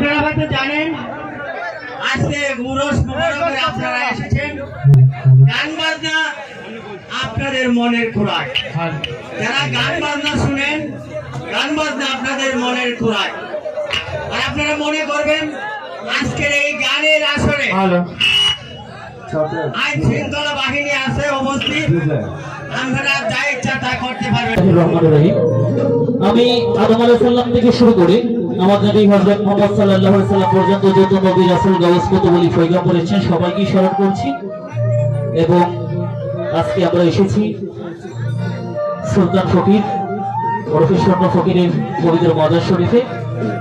আপনারা হয়তো জানেন আজকে গুরস মুবারকে আপনারা এসেছেন। গান বাজনা আপনাদের মনের খোরাক। যারা গান বাজনা শুনেন গান বাজনা আপনাদের মনের খোরাক। আর আপনারা মনে করবেন আজকের এই গানের আসরে আইন শৃঙ্খলা বাহিনী আছে উপস্থিত। আপনারা যা ইচ্ছা তা করতে পারবেন আমি আদম সালাম থেকে শুরু করে। আমাদের নবী হযরত মুহাম্মদ সাল্লাল্লাহু আলাইহি সাল্লাম পর্যন্ত যত নবী রাসূল গাউস কুতুবুল স্মরণ করছি। এবং আজকে আমরা এসেছি সুলতান ফকির ফকিরের শরীফে।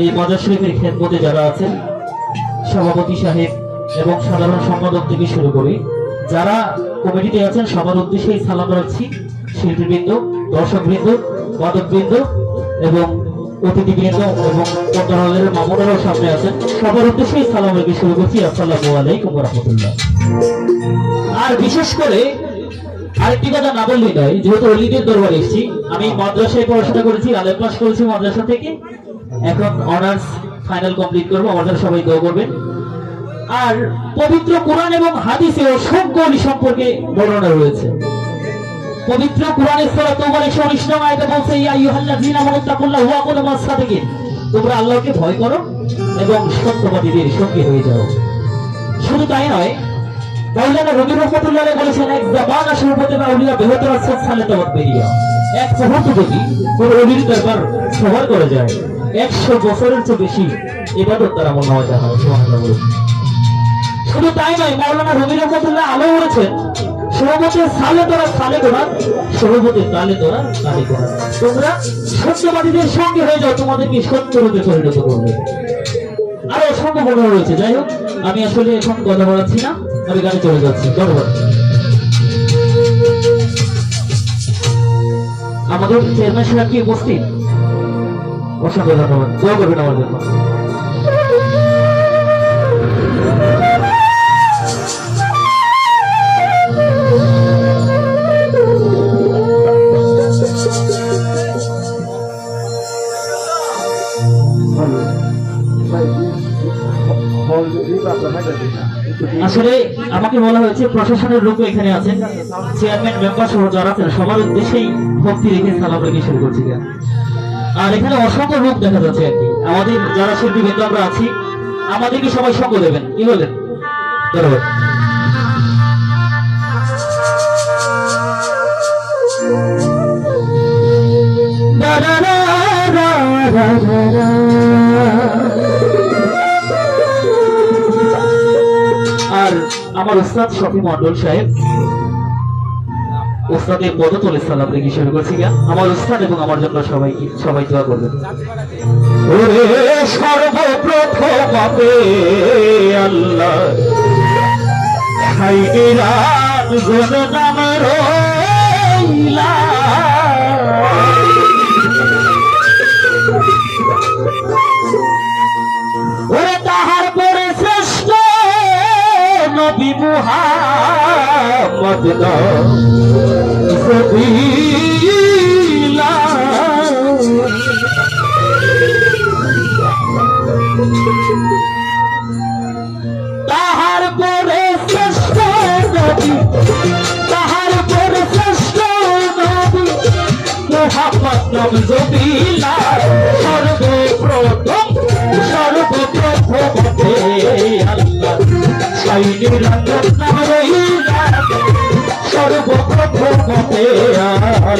এই মাজার শরীফের খেদমতে যারা আছেন, সভাপতি সাহেব এবং সাধারণ সম্পাদক থেকে শুরু করে যারা কমিটিতে আছেন, সবার উদ্দেশ্যে সালাম রাখছি শিল্পীবৃন্দ, দর্শকবৃন্দ বাদকবৃন্দ এবং অতিথিবৃন্দ এবং সামনে আছেন। সবার উদ্দেশ্যে সালাম শুরু করছি। আলাইকুম রহমতুল্লাহ। আর বিশেষ করে আরেকটি কথা না বললেই নয়, যেহেতু অলিদের দরবারে এসেছি, আমি মাদ্রাসায় পড়াশোনা করেছি আলেম পাস করেছি মাদ্রাসা থেকে। এখন অনার্স ফাইনাল কমপ্লিট করব আমাদের সবাই দোয়া করবেন। আর পবিত্র কোরআন এবং হাদিসে অসংখ্য সম্পর্কে বর্ণনা রয়েছে। পবিত্র কোরআনের সূরা তওবার 119 নং আয়াতে বলছে, ইয়া ওয়া কুনু তোমরা আল্লাহকে ভয় করো এবং সত্যবাদীদের সঙ্গী হয়ে যাও। শুধু তাই নয়, মাওলানা রবি বলেছেন, এক জামান হতে বা উলিয়া বেহতর সালে তওয়াত বেরিয়া এক মুহূর্ত যদি দরবার করে যায়, একশো বছরের চেয়ে বেশি ইবাদত তারা মনে হয় শুধু তাই নয়, মাওলানা রবি রহমতুল্লাহ আলো বলেছেন সহমতের সালে তোরা, সালে কোরআন সহমতের তালে তোরা, তালে কোরআন তোমরা সত্যবাদীদের সঙ্গে হয়ে যাও, তোমাদেরকে সত্য রূপে পরিণত করবে। আরও অসংখ্য বর্ণনা রয়েছে। যাই হোক, আমি আসলে এখন কথা বলাচ্ছি না, আমি গাড়ি চলে যাচ্ছি। ধন্যবাদ। আমাদের চেয়ারম্যান সাহেব কি উপস্থিত? অসংখ্য ধন্যবাদ। দোয়া করবেন আমার জন্য। আসলে আমাকে বলা হয়েছে, প্রশাসনের লোক এখানে আছেন চেয়ারম্যান মেম্বার সহ যারা আছেন, সবার উদ্দেশ্যেই ভক্তি রেখে সালাম রেখে শুরু করছি আর এখানে অসংখ্য লোক দেখা যাচ্ছে আর কি। আমাদের যারা শিল্পী বৃন্দ আমরা আছি, আমাদেরকে সবাই সঙ্গ দেবেন। কি বলেন ধন্যবাদ। Da da da da da da আমার উস্তাদ শফি মন্ডল সাহেব। উস্তাদের পদতলে ইসলাম রেখে শুরু করছি আমার উস্তাদ এবং আমার জন্য সবাই সবাই দোয়া করবেন। ওরে সর্বপ্রথম আল্লাহ খাইরাত গুণ নাম রইলা। মুহাম্মদ নবীলা তাহার পরে শ্রেষ্ঠ নবী। তাহার পরে শ্রেষ্ঠ নবী মোহাম্মদ নাম জবিলা সর্বপ্রথম সর্বপ্রথম আল্লাহ।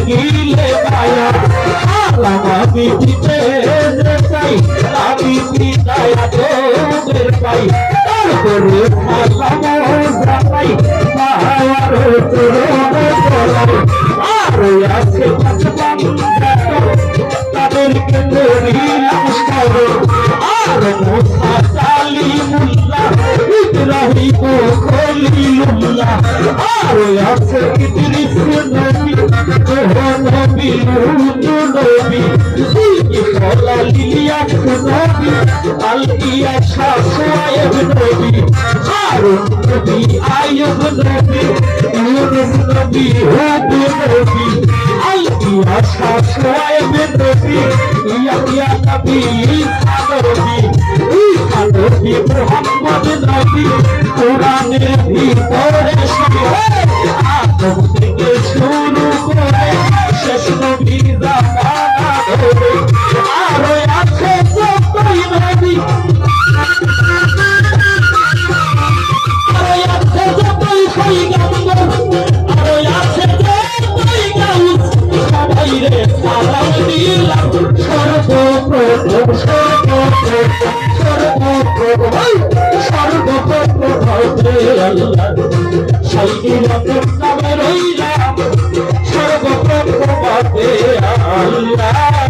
লাগিলে মায়া আমি দিতে যে চাই, আমি বিদায় তোদের পাই? তারপরে আর আছে পাঁচবান কালিমুল্লাহ ইব্রাহিম খলিলুল্লাহ। আর আছে নবী ওহ নবী। লুত নবী লিলিয়াস নবী আল ইয়াসা সোয়েব নবী। নবী, আইয়ুব নবী, ইউনুস নবী, হুদ নবী। আল ইয়াসা সোয়েব নবী ঈসা নবী মুহাম্মদ নবী কোরআনের ভিতরে আদম থেকে শুরু করে শেষ নবী জামানা ধরে আরও আছে যতই নবী আরও আছে যতই পয়গাম্বর আরও আছে যতই গাউস সবাই রে সালাম দিলাম সর্বপ্রথম সর্বপ্রথম হতে আল্লাহ আল্লাহ।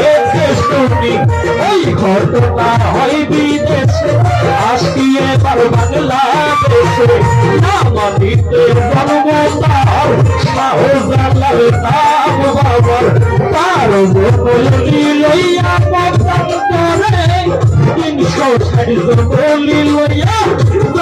শুনি এই ঘটনা হয় বিদেশে? আসিয়ে এবার বাংলাদেশে নামানিতে জন্ম তার শাহজালাল নাম বাবার। তিনশো ষাট বলি লইয়া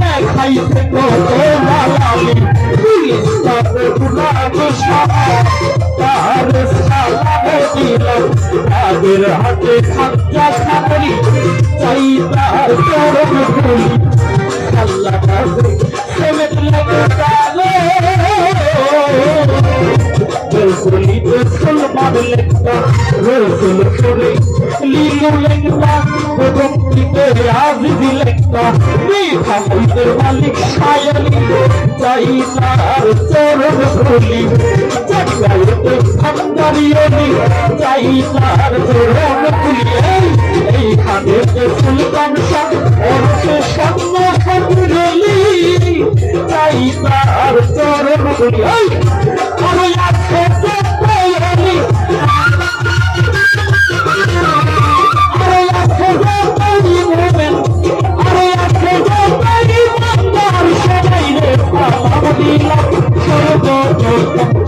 দেখাইছে কত লালালি পুলিশ তার সালাম দিলাম আগের হাতে খাদ্যা খাবলি চাই তার চরম আল্লাহ রসুলি রসুল মাদলেকা রসুল করে লিলু লেঙ্গা প্রথম দিকে আজিজ লেঙ্গা মেঘা মৈদের মালিক সায়ালি চাই তার চরণ ধুলি। জাগাইতে ভান্ডারিয়লি চাই তার চরণ ধুলি। এইখানে সুলতান শাহ, অর্থে স্বর্ণ সন্দ্রলি চাই তার চরণ ধুলি।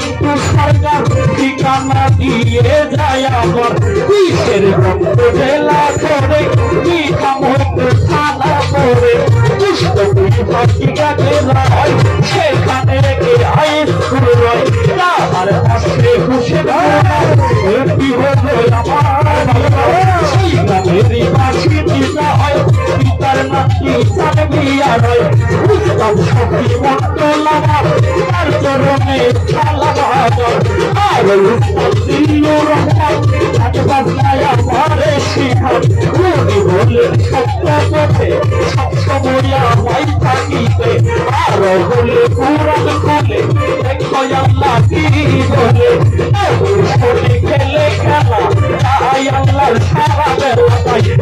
কিন্তু সরকার ঠিকানা দিয়ে যায় আমার কিসের ভক্ত জেলা করে কি কামত সাদা করে দুষ্ট ভাটিকাকে সেখানে আমার পাশে খুশি সারবিয়া রয় বুঝতাম সখী মন্ডল তার চরণে সালাম হাজার আর উস্তাদ দিল্লুর রহমান তার আমারে শিখান উনি বলেন সত্য পথে সবসময় আমায় থাকিতে আর বলে পুরাণ খুলে দেখো আল্লাহ কি বলে খেলে খেলা তাই আল্লাহর সারা বেলা